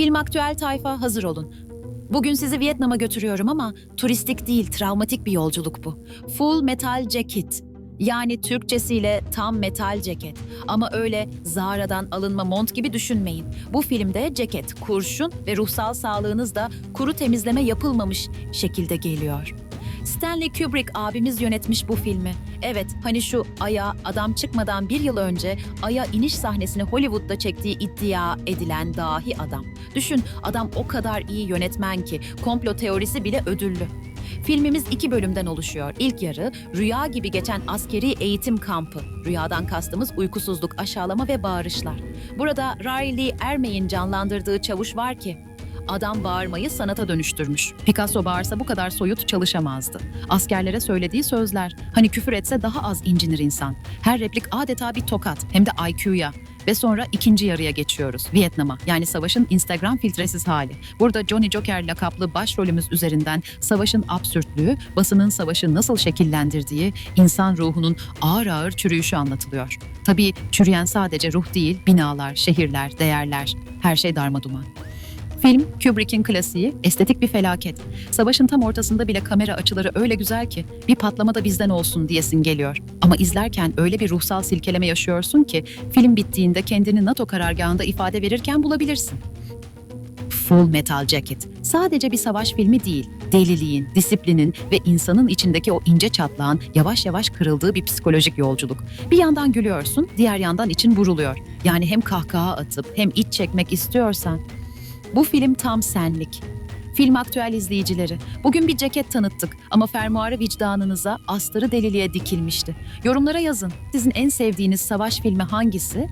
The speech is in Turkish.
Film aktüel tayfa hazır olun. Bugün sizi Vietnam'a götürüyorum ama turistik değil, travmatik bir yolculuk bu. Full Metal Jacket. Yani Türkçesiyle tam metal ceket. Ama öyle Zara'dan alınma mont gibi düşünmeyin. Bu filmde ceket, kurşun ve ruhsal sağlığınız da kuru temizleme yapılmamış şekilde geliyor. Stanley Kubrick abimiz yönetmiş bu filmi. Evet, hani şu Ay'a adam çıkmadan bir yıl önce Ay'a iniş sahnesini Hollywood'da çektiği iddia edilen dahi adam. Düşün, adam o kadar iyi yönetmen ki komplo teorisi bile ödüllü. Filmimiz iki bölümden oluşuyor. İlk yarı rüya gibi geçen askeri eğitim kampı. Rüyadan kastımız uykusuzluk, aşağılama ve bağırışlar. Burada Riley Ermey'in canlandırdığı çavuş var ki Adam bağırmayı sanata dönüştürmüş. Picasso bağırsa bu kadar soyut çalışamazdı. Askerlere söylediği sözler, hani küfür etse daha az incinir insan. Her replik adeta bir tokat, hem de IQ'ya. Ve sonra ikinci yarıya geçiyoruz. Vietnam'a yani savaşın Instagram filtresiz hali. Burada Johnny Joker lakaplı başrolümüz üzerinden savaşın absürtlüğü, basının savaşı nasıl şekillendirdiği, insan ruhunun ağır ağır çürüyüşü anlatılıyor. Tabii çürüyen sadece ruh değil, binalar, şehirler, değerler, her şey darmaduman. Film, Kubrick'in klasiği, estetik bir felaket. Savaşın tam ortasında bile kamera açıları öyle güzel ki bir patlama da bizden olsun diyesin geliyor. Ama izlerken öyle bir ruhsal silkeleme yaşıyorsun ki film bittiğinde kendini NATO karargahında ifade verirken bulabilirsin. Full Metal Jacket sadece bir savaş filmi değil, deliliğin, disiplinin ve insanın içindeki o ince çatlağın yavaş yavaş kırıldığı bir psikolojik yolculuk. Bir yandan gülüyorsun, diğer yandan için buruluyor. Yani hem kahkaha atıp hem iç çekmek istiyorsan bu film tam senlik. Film aktüel izleyicileri. Bugün bir ceket tanıttık ama fermuarı vicdanınıza, astarı deliliğe dikilmişti. Yorumlara yazın. Sizin en sevdiğiniz savaş filmi hangisi?